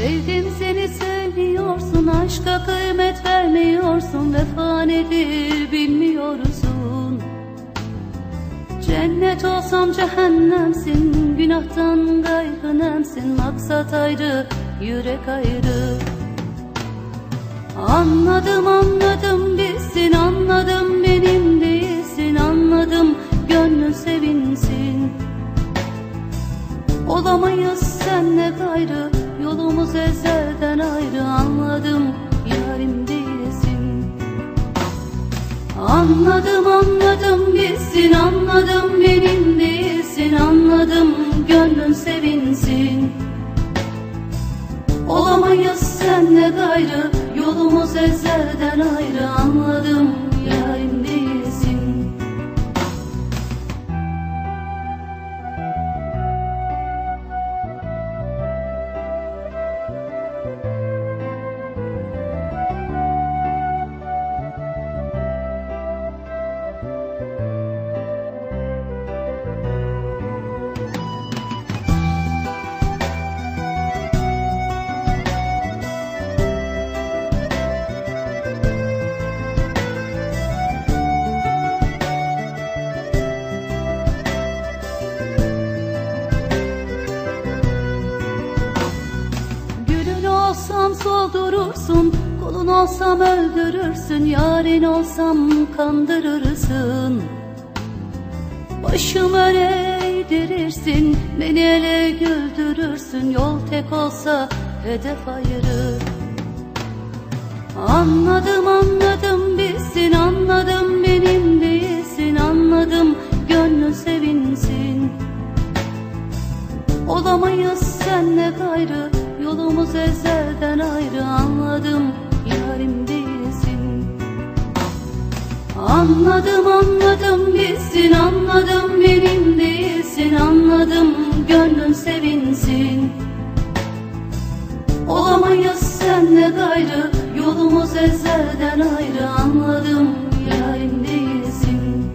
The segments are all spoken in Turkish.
Sevdim seni sevmiyorsun Aşka kıymet vermiyorsun Vefa nedir bilmiyorsun. Cennet olsam cehennemsin Günahtan gayrınemsin Maksat ayrı yürek ayrı. Anladım anladım bilsin Anladım benim değilsin Anladım gönlün sevinsin. Olamayız senle gayrı. Yolumuz ezelden ayrı Anladım yarim değilsin. Anladım anladım bilsin Anladım benim değilsin Anladım gönlün sevinsin. Olamayız senle gayrı Yolumuz ezelden ayrı soldurursun Kulun olsam öldürürsün Yarın olsam kandırırsın. Başım öne eğdirirsin Beni ele güldürürsün Yol tek olsa hedef ayırır. Anladım anladım bilsin Anladım benim değilsin Anladım gönlün sevinsin. Olamayız senle gayrı Yolumuz ezelden ayrı Anladım yarim değilsin. Anladım anladım bilsin Anladım benim değilsin Anladım gönlün sevinsin. Olamayız senle gayrı Yolumuz ezelden ayrı Anladım yarim değilsin.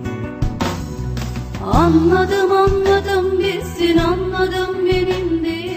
Anladım anladım bilsin Anladım benim değilsin